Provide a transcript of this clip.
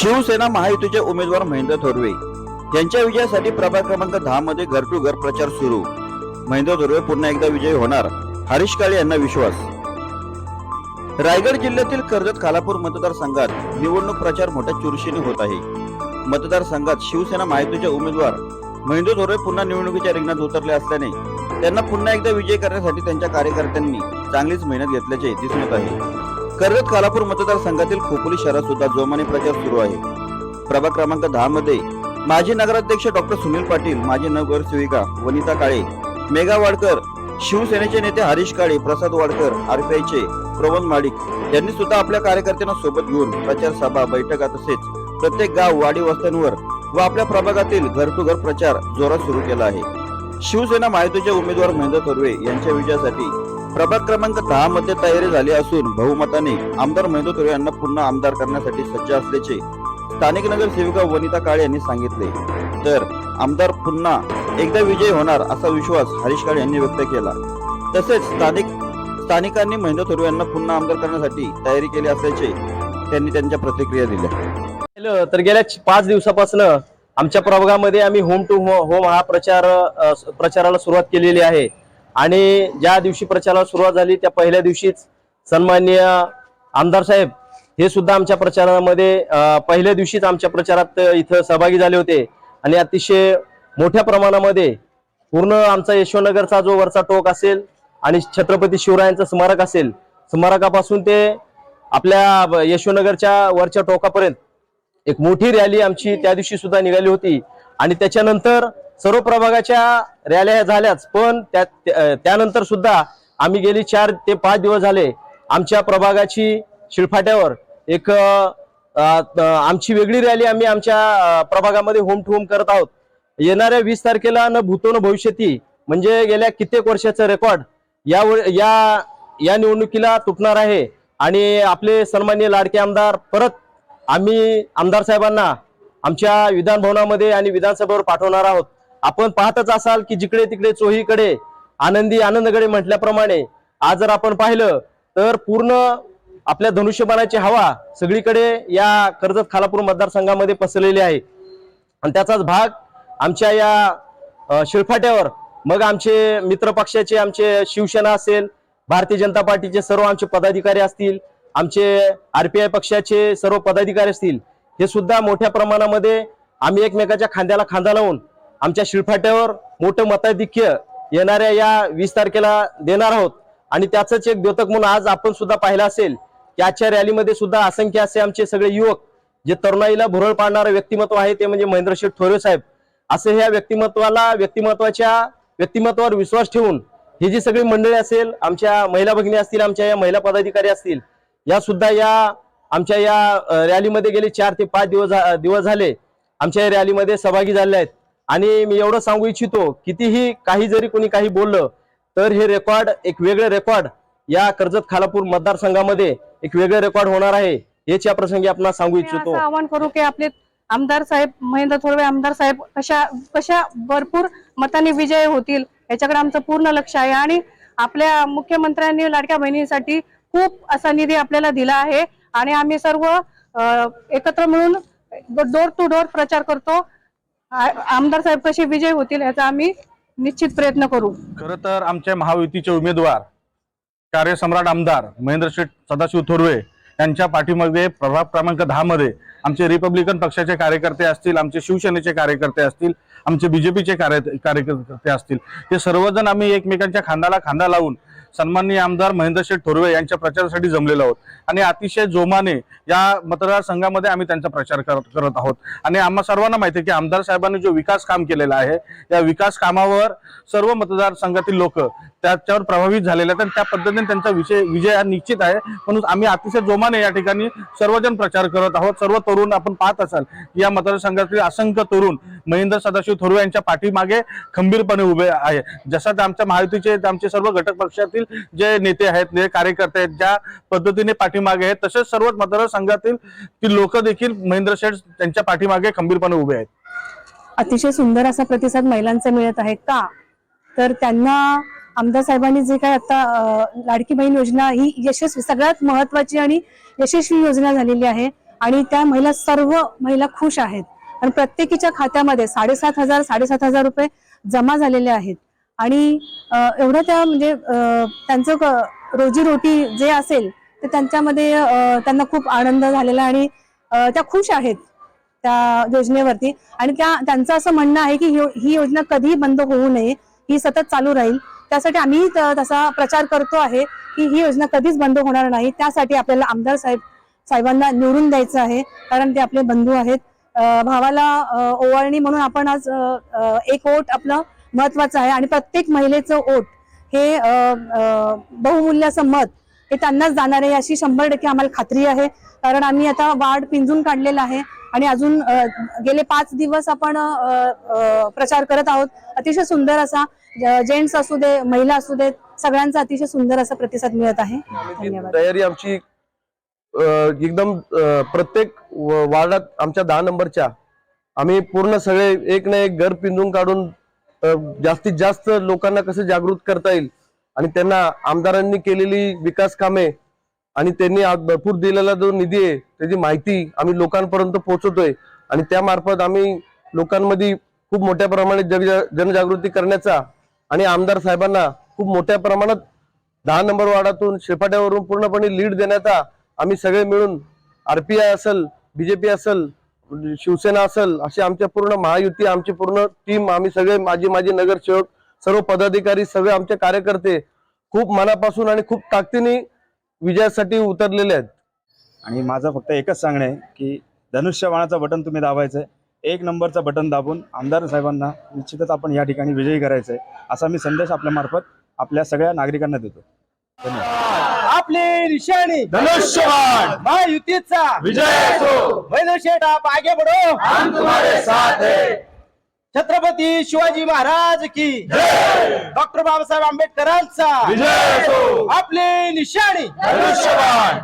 शिवसेना महायुतीचे उमेदवार महेंद्र थोरवे यांच्या विजयासाठी प्रभाग क्रमांक दहा मध्ये घर टू घर प्रचार सुरू. महेंद्र थोरवे पुन्हा एकदा विजयी होणार हरीश काळे यांना विश्वास. रायगड जिल्ह्यातील कर्जत खालापूर मतदारसंघात निवडणूक प्रचार मोठ्या चुरशीने होत आहे. मतदारसंघात शिवसेना महायुतीचे उमेदवार महेंद्र थोरवे पुन्हा निवडणुकीच्या रिंगणात उतरले असल्याने त्यांना पुन्हा एकदा विजय करण्यासाठी त्यांच्या कार्यकर्त्यांनी चांगलीच मेहनत घेतल्याचे दिसून येत आहे. कर्जत कालापूर मतदारसंघातील खोपोली शहरात सुद्धा जोमाने प्रचार सुरू आहे. प्रभाग क्रमांक दहा मध्ये माजी नगराध्यक्ष डॉक्टर सुनील पाटील माजी नगरसेविका वनिता काळे मेघा वाडकर शिवसेनेचे नेते हरीश काळे प्रसाद वाडकर आरपीआयचे प्रवन माडिक यांनी सुद्धा आपल्या कार्यकर्त्यांना सोबत घेऊन प्रचार सभा बैठका तसेच प्रत्येक गाव वाडी वस्त्यांवर व आपल्या प्रभागातील घर टू घर प्रचार जोरात सुरू केला आहे. शिवसेना महायुतीचे उमेदवार महेंद्र थोरवे यांच्या विजयासाठी प्रभाग क्रमांक दहा मध्ये तयारी झाली असून बहुमताने आमदार महेंद्र थोरवे यांना पुन्हा आमदार करण्यासाठी सज्ज असल्याचे स्थानिक नगरसेविका वनिता काळे यांनी सांगितले. तर आमदार पुन्हा एकदा विजय होणार असा विश्वास हरीश काळे यांनी व्यक्त केला. तसेच स्थानिक स्थानिकांनी महेंद्र थोरवे यांना पुन्हा आमदार करण्यासाठी तयारी केली असल्याचे त्यांनी त्यांच्या प्रतिक्रिया दिल्या. तर गेल्या पाच दिवसापासून आमच्या प्रभागामध्ये आम्ही होम टू होम हा प्रचार प्रचाराला सुरुवात केलेली आहे. आणि ज्या दिवशी प्रचाराला सुरुवात झाली त्या पहिल्या दिवशीच सन्माननीय आमदार साहेब हे सुद्धा आमच्या प्रचारामध्ये पहिल्या दिवशीच आमच्या प्रचारात इथं सहभागी झाले होते. आणि अतिशय मोठ्या प्रमाणामध्ये पूर्ण आमचा यशवनगरचा जो वरचा टोक असेल आणि छत्रपती शिवरायांचं स्मारक असेल स्मारकापासून ते आपल्या यशवनगरच्या वरच्या टोकापर्यंत एक मोठी रॅली आमची त्या दिवशी सुद्धा निघाली होती. आणि त्याच्यानंतर सर्व प्रभागाच्या रॅल्या झाल्याच पण त्या त्यानंतर सुद्धा आम्ही गेली चार ते पाच दिवस झाले आमच्या प्रभागाची शिळफाट्यावर एक आमची वेगळी रॅली आम्ही आमच्या प्रभागामध्ये होम टू होम करत आहोत. येणाऱ्या वीस तारखेला न भूतो न भविष्यती म्हणजे गेल्या कित्येक वर्षाचं रेकॉर्ड या या या निवडणुकीला तुटणार आहे. आणि आपले सन्माननीय लाडके आमदार परत आम्ही आमदार साहेबांना आमच्या विधान भवनामध्ये आणि विधानसभेवर पाठवणार आहोत. आपण पाहतच असाल की जिकडे तिकडे चोहीकडे आनंदी आनंदगडे म्हटल्याप्रमाणे आज जर आपण पाहिलं तर पूर्ण आपल्या धनुष्यबाणाची हवा सगळीकडे या कर्जत खालापूर मतदारसंघामध्ये पसरलेली आहे. आणि त्याचाच भाग आमच्या या शिळफाट्यावर मग आमचे मित्र पक्षाचे आमचे शिवसेना असेल भारतीय जनता पार्टीचे सर्व आमचे पदाधिकारी असतील आमचे आरपीआय पक्षाचे सर्व पदाधिकारी असतील हे सुद्धा मोठ्या प्रमाणामध्ये आम्ही एकमेकाच्या खांद्याला खांदा लावून आमच्या शिळफाट्यावर मोठं मताधिक्य येणाऱ्या या वीस तारखेला देणार आहोत. आणि त्याचंच एक द्योतक म्हणून आज आपण सुद्धा पाहिलं असेल की आजच्या रॅलीमध्ये सुद्धा असंख्य असे आमचे सगळे युवक जे तरुणाईला भुरळ पाडणारं व्यक्तिमत्व आहे ते म्हणजे महेंद्र शेठ साहेब. असं ह्या व्यक्तिमत्वाला व्यक्तिमत्वाच्या व्यक्तिमत्वावर विश्वास ठेवून ही जी सगळी मंडळी असेल आमच्या महिला भगिनी असतील आमच्या या महिला पदाधिकारी असतील या सुद्धा या आमच्या या रॅलीमध्ये गेले चार ते पाच दिवस दिवस झाले. आमच्या या रॅलीमध्ये सहभागी झाले आहेत. आणि मी एवढं सांगू इच्छितो कितीही काही जरी कोणी काही बोललं तर हे रेकॉर्ड एक वेगळे रेकॉर्ड या कर्जत खालापूर मतदारसंघामध्ये एक वेगळे रेकॉर्ड होणार आहे हेच या प्रसंगी आपण सांगू इच्छितो. आवाहन करू की आपले आमदार साहेब महेंद्र थोरवे आमदार साहेब कशा कशा भरपूर मताने विजय होतील याच्याकडे आमचं पूर्ण लक्ष आहे. आणि आपल्या मुख्यमंत्र्यांनी लाडक्या बहिणीसाठी खूप असा निधी आपल्याला दिला आहे. आणि आम्ही सर्व एकत्र मिळून डोर टू डोर प्रचार करतो. आमदार साहेब कसे विजय होतील याचा आम्ही निश्चित प्रयत्न करू. खर तर आमच्या महायुतीचे उमेदवार कार्यसम्राट आमदार महेंद्र शेठ सदाशिव थोरवे यांच्या पाठीमागे प्रभाग क्रमांक दहा मध्ये आमचे रिपब्लिकन पक्षाचे कार्यकर्ते असतील आमचे शिवसेनेचे कार्यकर्ते असतील आमचे बीजेपीचे कार्य कार्यकर्ते असतील. हे सर्वजण आम्ही एकमेकांच्या खांदाला खांदा लावून सन्माननीय आमदार महेंद्र शेठ थोरवे यांच्या प्रचारासाठी जमलेलो आहोत. आणि अतिशय जोमाने या मतदारसंघामध्ये आम्ही त्यांचा प्रचार करत करत आहोत. आणि आम्हा सर्वांना माहिती आहे की आमदार साहेबांनी जो विकास काम केलेला आहे या विकास कामावर सर्व मतदारसंघातील लोक त्याच्यावर प्रभावित झालेले आहेत आणि त्या पद्धतीने त्यांचा विषय विजय हा निश्चित आहे. म्हणून आम्ही अतिशय जोमाने या ठिकाणी सर्वजण प्रचार करत आहोत. सर्व तरुण आपण पाहत असाल की या मतदारसंघातील असंख्य तरुण महेंद्र सदाशिव थोरवे यांच्या पाठीमागे खंबीरपणे उभे आहे. जसं आमच्या महायुतीचे आमचे सर्व घटक पक्षातील जे नेते आहेत जे कार्यकर्ते आहेत ज्या पद्धतीने पाठीमागे आहेत तसेच सर्व मतदारसंघातील ती लोक देखील महेंद्र शेठ त्यांच्या पाठीमागे खंबीरपणे उभे आहेत. अतिशय सुंदर असा प्रतिसाद महिलांचा मिळत आहे का? तर त्यांना आमदार साहेबांनी जे काय आता लाडकी बहीण योजना ही यशस्वी सगळ्यात महत्वाची आणि यशस्वी योजना झालेली आहे. आणि त्या महिला सर्व महिला खुश आहेत. आणि प्रत्येकीच्या खात्यामध्ये साडेसात हजार साडेसात हजार रुपये जमा झालेले आहेत. आणि एवढं त्या म्हणजे त्यांचं क- रोजीरोटी जे असेल ते त्यांच्यामध्ये त्यांना खूप आनंद झालेला आणि त्या खुश आहेत त्या योजनेवरती. आणि त्या त्यांचं असं म्हणणं आहे की ही- योजना कधीही बंद होऊ नये ही सतत चालू राहील. त्यासाठी आम्ही त- तसा प्रचार करतो आहे की ही योजना कधीच बंद होणार नाही. त्यासाठी आपल्याला आमदार साहेब साहेबांना निवडून द्यायचं आहे कारण ते आपले बंधू आहेत. भावाला ओवाळणी म्हणून आपण आज एक वोट आपलं महत्वाचं आहे आणि प्रत्येक महिलेचं वोट हे बहुमूल्य असं मत हे त्यांनाच जाणार आहे अशी शंभर टक्के आम्हाला खात्री आहे. कारण आम्ही आता वाढ पिंजून काढलेला आहे आणि अजून गेले पाच दिवस आपण प्रचार करत आहोत. अतिशय सुंदर असा जेंट्स असू दे महिला असू देत सगळ्यांचा अतिशय सुंदर असा प्रतिसाद मिळत आहे. धन्यवाद. तयारी आमची एकदम प्रत्येक व- वार्डात आमच्या दहा नंबरच्या आम्ही पूर्ण सगळे एक ना एक घर पिंजून काढून जास्तीत जास्त लोकांना कसं जागृत करता येईल आणि त्यांना आमदारांनी केलेली विकास कामे आणि त्यांनी भरपूर दिलेला जो निधी आहे त्याची माहिती आम्ही लोकांपर्यंत पोहोचवतोय आणि त्यामार्फत आम्ही लोकांमध्ये खूप मोठ्या प्रमाणात जग जनजागृती करण्याचा आणि आमदार साहेबांना खूप मोठ्या प्रमाणात दहा नंबर वार्डातून शेपाट्यावरून पूर्णपणे लीड देण्याचा आम्ही सगळे मिळून आरपीआय असेल बीजेपी असेल शिवसेना असेल अशी आमच्या पूर्ण महायुती आमची पूर्ण टीम आम्ही सगळे माझी माझी नगरसेवक सर्व पदाधिकारी सगळे आमचे कार्यकर्ते खूप मनापासून आणि खूप ताकदीने विजयासाठी उतरलेले आहेत. आणि माझं फक्त एकच सांगणं आहे की धनुष्यबाणाचं बटन तुम्ही दाबायचं आहे एक नंबरचं बटन दाबून आमदार साहेबांना निश्चितच आपण या ठिकाणी विजयी करायचं आहे असा मी संदेश आपल्यामार्फत आपल्या सगळ्या नागरिकांना देतो. धन्यवाद. आपली निशाणी धनुष्यबाण. महायुतीचा. विजय असो. महेंद्र शेठ आप आगे बढ़ो हम तुम्हारे साथ हैं. छत्रपती शिवाजी महाराज की डॉक्टर बाबासाहेब आंबेडकरांचा. विजय असो. आपली निशाणी. धनुष्यबाण.